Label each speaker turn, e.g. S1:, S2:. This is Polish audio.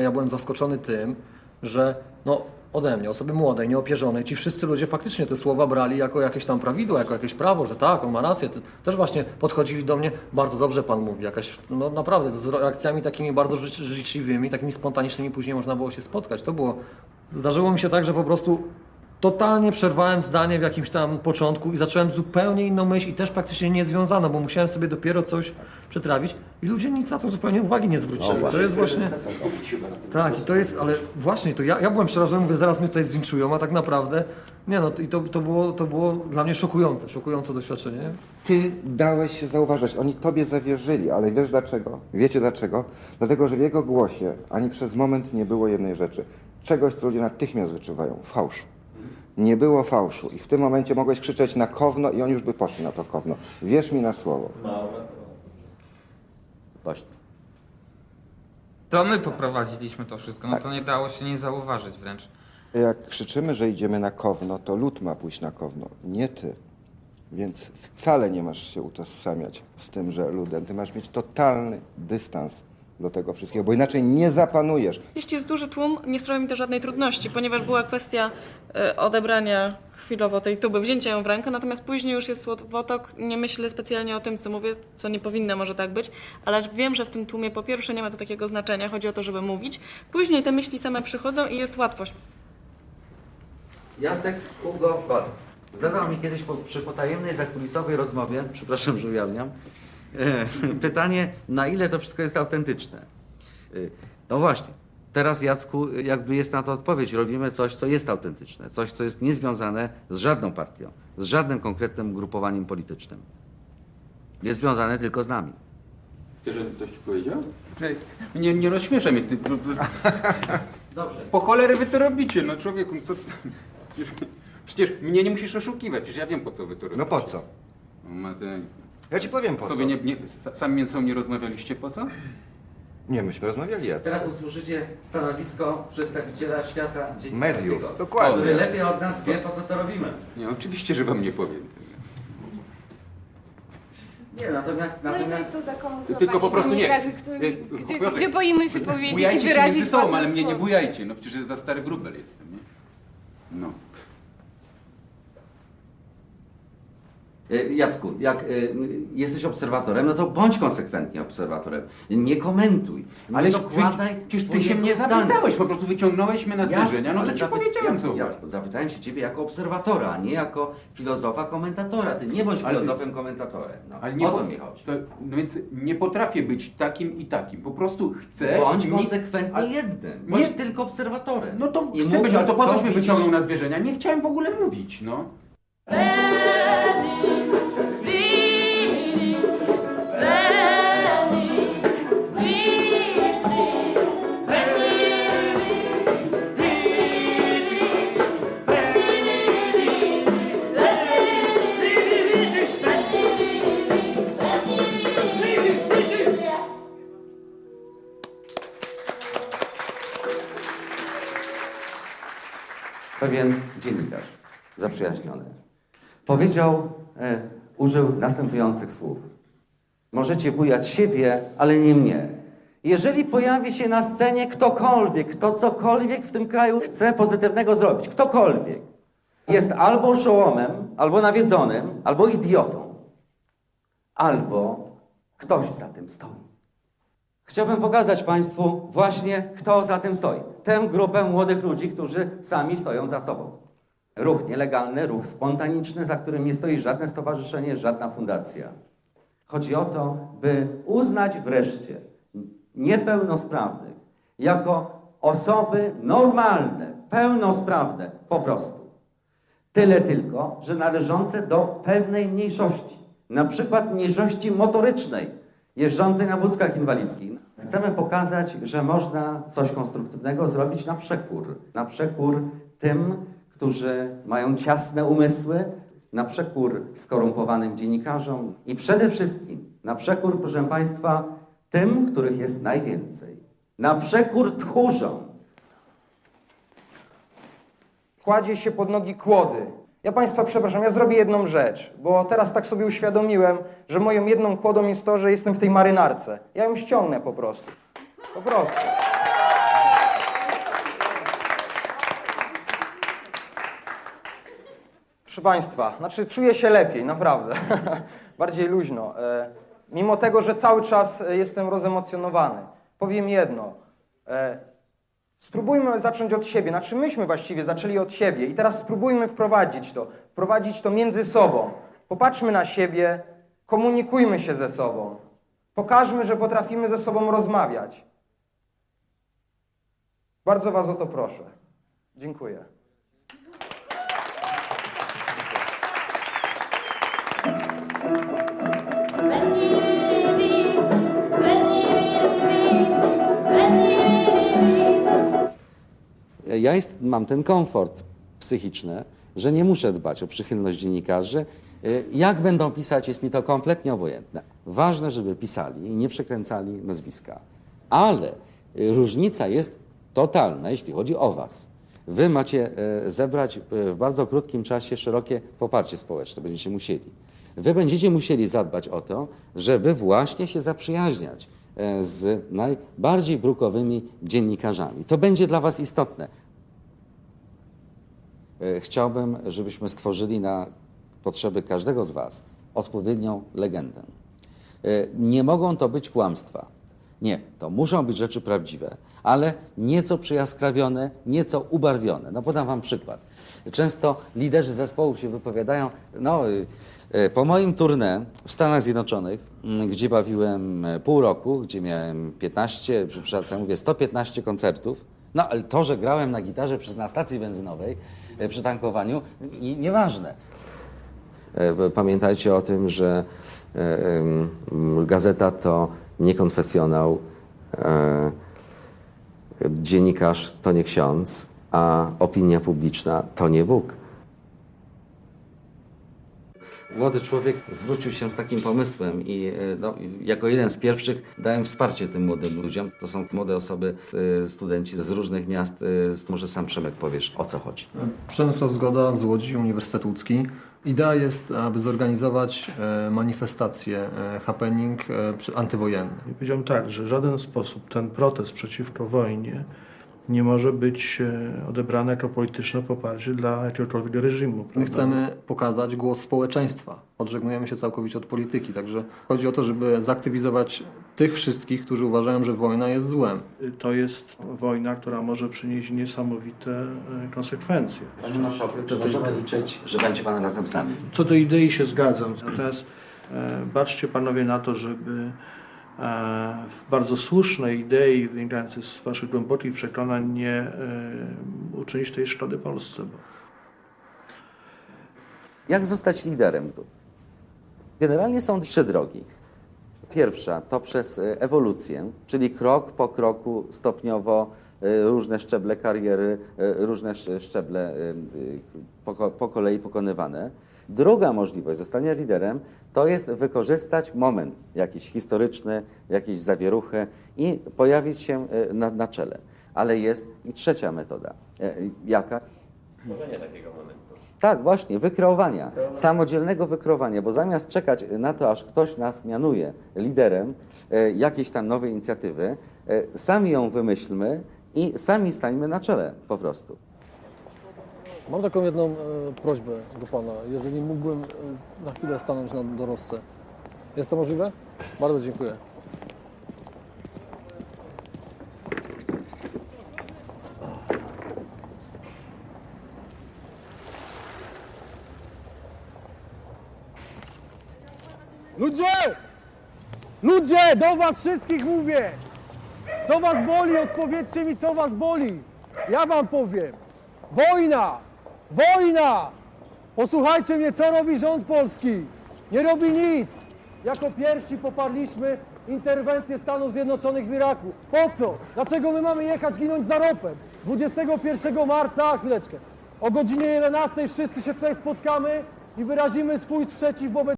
S1: Ja byłem zaskoczony tym, że no, ode mnie, osoby młodej, nieopierzonej, ci wszyscy ludzie faktycznie te słowa brali jako jakieś tam prawidło, jako jakieś prawo, że tak, on ma rację. Te- Też właśnie podchodzili do mnie, bardzo dobrze pan mówi, jakaś, no naprawdę, z reakcjami takimi bardzo życz- życzliwymi, takimi spontanicznymi później można było się spotkać. To było, zdarzyło mi się tak, że po prostu totalnie przerwałem zdanie w jakimś tam początku i zacząłem zupełnie inną myśl i też praktycznie niezwiązaną, bo musiałem sobie dopiero coś przetrawić i ludzie nic na to zupełnie uwagi nie zwrócili. to jest właśnie... Tak, i to jest, ale właśnie, to ja, ja byłem przerażony, mówię, zaraz mnie tutaj zlinczują, a tak naprawdę, nie no, i to, to, było, to było dla mnie szokujące, szokujące doświadczenie. nie?
S2: Ty dałeś się zauważać, oni tobie zawierzyli, ale wiesz dlaczego? Wiecie dlaczego? Dlatego, że w jego głosie ani przez moment nie było jednej rzeczy. Czegoś, co ludzie natychmiast wyczuwają. Fałszu. Nie było fałszu i w tym momencie mogłeś krzyczeć na kowno i oni już by poszli na to kowno. Wierz mi na słowo.
S3: Właśnie.
S4: To my poprowadziliśmy to wszystko, no
S2: Tak.
S4: to nie dało się nie zauważyć wręcz.
S2: Jak krzyczymy, że idziemy na kowno, to lud ma pójść na kowno, nie ty. Więc wcale nie masz się utożsamiać z tymże ludem. Ty masz mieć totalny dystans do tego wszystkiego, bo inaczej nie zapanujesz.
S5: Jeśli jest duży tłum, nie sprawia mi to żadnej trudności, ponieważ była kwestia e, odebrania chwilowo tej tuby, wzięcia ją w rękę, natomiast później już jest słowotok, nie myślę specjalnie o tym, co mówię, co nie powinno może tak być, ale wiem, że w tym tłumie po pierwsze nie ma to takiego znaczenia, chodzi o to, żeby mówić, później te myśli same przychodzą i jest łatwość.
S3: Jacek Hugo Kol zadał mi kiedyś po, przy potajemnej zakulisowej rozmowie, przepraszam, że ujawniam, pytanie, na ile to wszystko jest autentyczne. E, No właśnie, teraz Jacku, jakby jest na to odpowiedź. Robimy coś, co jest autentyczne, coś, co jest niezwiązane z żadną partią, z żadnym konkretnym ugrupowaniem politycznym. Jest związane tylko z nami.
S6: Chcesz, żebym coś ci powiedział? Nie, nie rozśmieszaj mnie, ty.
S3: Dobrze.
S6: Po cholerę wy to robicie, no człowieku, co... Przecież, mnie nie musisz oszukiwać, przecież ja wiem po co wy to robicie.
S2: No po co?
S6: No, Matej,
S2: Ja ci powiem po
S6: sobie
S2: co.
S6: nie, nie, sa- sami między sobą nie rozmawialiście, po co?
S2: Nie, myśmy rozmawiali Jacek.
S3: Teraz usłyszycie stanowisko przedstawiciela świata dziennikarskiego,
S2: Mediów, dokładnie.
S3: który lepiej od nas wie, po co to robimy.
S6: Nie, oczywiście, że wam nie powiem.
S3: Nie, natomiast,
S7: No i to
S3: natomiast
S7: jest to zakomunikowanie
S6: Tylko po prostu nie.
S7: który,
S6: Nie,
S7: gdzie,
S6: Piotrek,
S7: gdzie boimy się powiedzieć i
S6: Bujajcie się
S7: wyrazić
S6: między sobą,
S7: własne
S6: ale mnie nie bujajcie, no przecież za stary wróbel jestem, nie? No.
S3: E, Jacku, jak e, jesteś obserwatorem, no to bądź konsekwentnie obserwatorem. Nie komentuj. Nie
S6: Ale
S3: dokładaj
S6: przecież ty się mnie zapytałeś, po prostu wyciągnąłeś mnie na
S3: Jasne,
S6: zderzenia, no
S3: ale
S6: to ci powiedziałem
S3: Jacku,
S6: co.
S3: Jacku, zapytałem się ciebie jako obserwatora, a nie jako filozofa, komentatora. Ty nie bądź
S6: Ale-
S3: filozofem, komentatorem. No,
S6: Ale nie
S3: o to mi chodzi.
S6: To, no więc nie potrafię być takim i takim. Po prostu chcę.
S3: Bądź
S6: mi-
S3: konsekwentnie
S6: ale-
S3: jednym. Bądź
S6: Nie.
S3: tylko obserwatorem.
S6: No to
S3: I
S6: chcę być, ale to po
S3: co
S6: coś mnie wyciągnął na zwierzenia? Nie chciałem w ogóle mówić, no.
S3: Pewien dziennikarz zaprzyjaźniony powiedział, e, użył następujących słów. Możecie bujać siebie, ale nie mnie. Jeżeli pojawi się na scenie ktokolwiek, kto cokolwiek w tym kraju chce pozytywnego zrobić, ktokolwiek, jest albo szołomem, albo nawiedzonym, albo idiotą, albo ktoś za tym stoi. Chciałbym pokazać Państwu właśnie, kto za tym stoi. Tę grupę młodych ludzi, którzy sami stoją za sobą. Ruch nielegalny, ruch spontaniczny, za którym nie stoi żadne stowarzyszenie, żadna fundacja. Chodzi o to, by uznać wreszcie niepełnosprawnych jako osoby normalne, pełnosprawne po prostu. Tyle tylko, że należące do pewnej mniejszości, na przykład mniejszości motorycznej, jeżdżącej na wózkach inwalidzkich. Chcemy pokazać, że można coś konstruktywnego zrobić na przekór. Na przekór tym, którzy mają ciasne umysły, na przekór skorumpowanym dziennikarzom i przede wszystkim na przekór, proszę Państwa, tym, których jest najwięcej. Na przekór tchórzom,
S8: kładzie się pod nogi kłody. Ja Państwa przepraszam, ja zrobię jedną rzecz, bo teraz tak sobie uświadomiłem, że moją jedną kłodą jest to, że jestem w tej marynarce. Ja ją ściągnę po prostu. Po prostu. Proszę Państwa, znaczy czuję się lepiej, naprawdę. Bardziej luźno. E, mimo tego, że cały czas e, jestem rozemocjonowany. Powiem jedno. E, spróbujmy zacząć od siebie. Znaczy myśmy właściwie zaczęli od siebie i teraz spróbujmy wprowadzić to. Wprowadzić to między sobą. Popatrzmy na siebie, komunikujmy się ze sobą. Pokażmy, że potrafimy ze sobą rozmawiać. Bardzo Was o to proszę. Dziękuję.
S3: Ja jest, mam ten komfort psychiczny, że nie muszę dbać o przychylność dziennikarzy. Y, Jak będą pisać, jest mi to kompletnie obojętne. Ważne, żeby pisali i nie przekręcali nazwiska. Ale y, różnica jest totalna, jeśli chodzi o Was. Wy macie y, zebrać w bardzo krótkim czasie szerokie poparcie społeczne, będziecie musieli. Wy będziecie musieli zadbać o to, żeby właśnie się zaprzyjaźniać e, z najbardziej brukowymi dziennikarzami. To będzie dla Was istotne. E, Chciałbym, żebyśmy stworzyli na potrzeby każdego z Was odpowiednią legendę. E, Nie mogą to być kłamstwa. Nie, to muszą być rzeczy prawdziwe, ale nieco przejaskrawione, nieco ubarwione. No podam Wam przykład. Często liderzy zespołów się wypowiadają, no y, y, po moim tournée w Stanach Zjednoczonych, mm, gdzie bawiłem e, pół roku, gdzie miałem 15, przepraszam, mówię 115 koncertów, no ale to, że grałem na gitarze przez, na stacji benzynowej przy tankowaniu, nie- nieważne. E, Pamiętajcie o tym, że e, gazeta to nie konfesjonał, e, dziennikarz to nie ksiądz, a opinia publiczna to nie Bóg. Młody człowiek zwrócił się z takim pomysłem i e, no, jako jeden z pierwszych dałem wsparcie tym młodym ludziom. To są młode osoby, e, studenci z różnych miast. e, Może sam Przemek powiesz, o co chodzi.
S1: Przemysław Zgoda z Łodzi, Uniwersytet Łódzki. Idea jest, aby zorganizować manifestację, happening antywojenny.
S7: I powiedziałem tak, że w żaden sposób ten protest przeciwko wojnie nie może być e, odebrany jako polityczne poparcie dla jakiegokolwiek reżimu.
S1: My
S7: prawda?
S1: chcemy pokazać głos społeczeństwa. Odżegnujemy się całkowicie od polityki, także chodzi o to, żeby zaktywizować tych wszystkich, którzy uważają, że wojna jest złem.
S7: To jest wojna, która może przynieść niesamowite e, konsekwencje.
S3: Panie marszałku, czy możemy liczyć, że będzie Pan razem z nami?
S7: Co do idei się zgadzam. Natomiast e, baczcie panowie na to, żeby e, w bardzo słusznej idei wynikającej z waszych głębokich przekonań nie e, uczynić tej szkody Polsce.
S3: Jak zostać liderem? Generalnie są trzy drogi. Pierwsza to przez e, ewolucję, czyli krok po kroku, stopniowo e, różne szczeble kariery, e, różne sz- szczeble e, e, po kolei pokonywane. Druga możliwość zostania liderem to jest wykorzystać moment jakiś historyczny, jakieś zawieruchę i pojawić się e, na, na czele. Ale jest i trzecia metoda. E, Jaka? Tak, właśnie, wykreowania, samodzielnego wykreowania, bo zamiast czekać na to, aż ktoś nas mianuje liderem e, jakiejś tam nowej inicjatywy, sami ją wymyślmy i sami stańmy na czele po prostu.
S9: Mam taką jedną e, prośbę do Pana. Jeżeli mógłbym e, na chwilę stanąć na dorosce. Jest to możliwe? Bardzo dziękuję.
S10: Ludzie! Ludzie! Do was wszystkich mówię! Co was boli? Odpowiedzcie mi, co was boli! Ja wam powiem! Wojna! Wojna! Posłuchajcie mnie, co robi rząd polski! Nie robi nic! Jako pierwsi poparliśmy interwencję Stanów Zjednoczonych w Iraku. Po co? Dlaczego my mamy jechać ginąć za ropem? 21 marca, chwileczkę, o godzinie 11 wszyscy się tutaj spotkamy i wyrazimy swój sprzeciw wobec